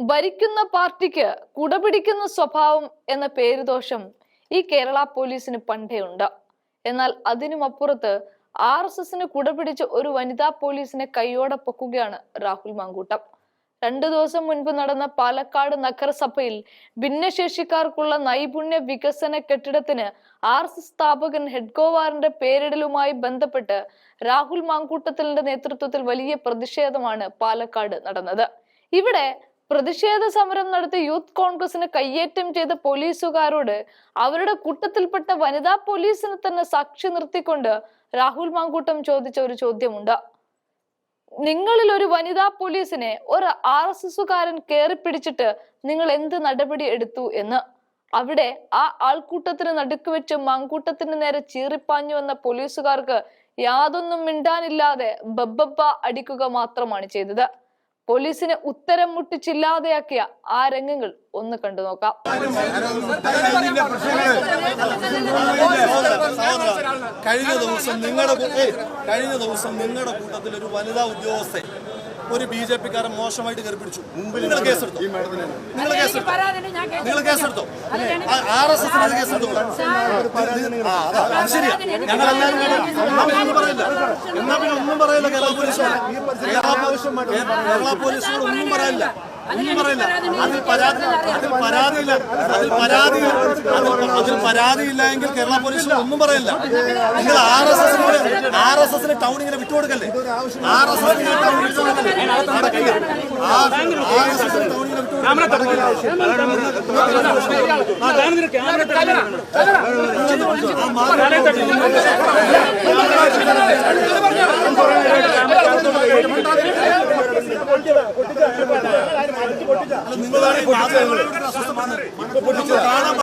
ഭരിക്കുന്ന പാർട്ടിക്ക് കുടപിടിക്കുന്ന സ്വഭാവം എന്ന പേരുദോഷം ഈ കേരള പോലീസിന് പണ്ടേ ഉണ്ട്. എന്നാൽ അതിനുമപ്പുറത്ത് ആർ എസ് എസിന് കുടപിടിച്ച് ഒരു വനിതാ പോലീസിനെ കൈയോടെ പൊക്കുകയാണ് രാഹുൽ മാങ്കൂട്ടം. രണ്ടു ദിവസം മുൻപ് നടന്ന പാലക്കാട് നഗരസഭയിൽ ഭിന്നശേഷിക്കാർക്കുള്ള നൈപുണ്യ വികസന കെട്ടിടത്തിന് ആർ എസ് സ്ഥാപകൻ ഹെഡ്ഗോവാറിന്റെ പേരിടലുമായി ബന്ധപ്പെട്ട് രാഹുൽ മാങ്കൂട്ടത്തിന്റെ നേതൃത്വത്തിൽ വലിയ പ്രതിഷേധമാണ് പാലക്കാട് നടന്നത്. ഇവിടെ പ്രതിഷേധ സമരം നടത്തി യൂത്ത് കോൺഗ്രസിന് കയ്യേറ്റം ചെയ്ത പോലീസുകാരോട് അവരുടെ കൂട്ടത്തിൽപ്പെട്ട വനിതാ പോലീസിനെ തന്നെ സാക്ഷി നിർത്തിക്കൊണ്ട് രാഹുൽ മാങ്കൂട്ടം ചോദിച്ച ഒരു ചോദ്യമുണ്ട്. നിങ്ങളിൽ ഒരു വനിതാ പോലീസിനെ ഒരു ആർ എസ് എസുകാരൻ കയറി പിടിച്ചിട്ട് നിങ്ങൾ എന്ത് നടപടി എടുത്തു എന്ന്? അവിടെ ആ ആൾക്കൂട്ടത്തിന് നടുക്ക് വെച്ച് മാങ്കൂട്ടത്തിന് നേരെ ചീറിപ്പാഞ്ഞു വന്ന പോലീസുകാർക്ക് യാതൊന്നും മിണ്ടാനില്ലാതെ ബബ്ബബ്ബ അടിക്കുക മാത്രമാണ് ചെയ്തത്. പോലീസിനെ ഉത്തരം മുട്ടിച്ചില്ലാതെയാക്കിയ ആ രംഗങ്ങൾ ഒന്ന് കണ്ടു നോക്കാം. കഴിഞ്ഞ ദിവസം നിങ്ങളുടെ കഴിഞ്ഞ ദിവസം നിങ്ങളുടെ കൂട്ടത്തിൽ ഒരു വനിതാ ഉദ്യോഗസ്ഥ ഒരു ബി ജെ പിക്കാരൻ മോശമായിട്ട് കയറിപ്പിടിച്ചു നിങ്ങൾ കേസെടുത്തു? നിങ്ങൾ കേസെടുത്തോ? നിങ്ങൾ കേസെടുത്തോ? ആർ എസ് എസ് കേസെടുത്തോ? ആ, അതാ, അത് ശരിയാ. ഞങ്ങൾ എല്ലാവരും പറയില്ല എന്നാ പിന്നെ ഒന്നും പറയില്ല കേരള പോലീസിനോട് കേരള പോലീസ് കേരള പോലീസിനോട് ഒന്നും പറയില്ല. ഒന്നും പറയില്ല. അതിൽ പരാതി അതിൽ പരാതിയില്ല അതിൽ പരാതിയില്ല അതിൽ- പരാതിയില്ല എങ്കിൽ കേരള പോലീസിന് ഒന്നും പറയില്ല. നിങ്ങൾ R S S R S എസിന് ടൗൺ ഇങ്ങനെ വിട്ടുകൊടുക്കല്ലേ? ആർ എസ് ടൗൺ വിട്ടുകൊടുക്കല്ലേ? ആർ എസ് എസിന് ടൗൺ ഇങ്ങനെ വിട്ടുകൊടുക്കല്ലേ? നിങ്ങളാണ് ഈ അസ്വസ്ഥ കാണാൻ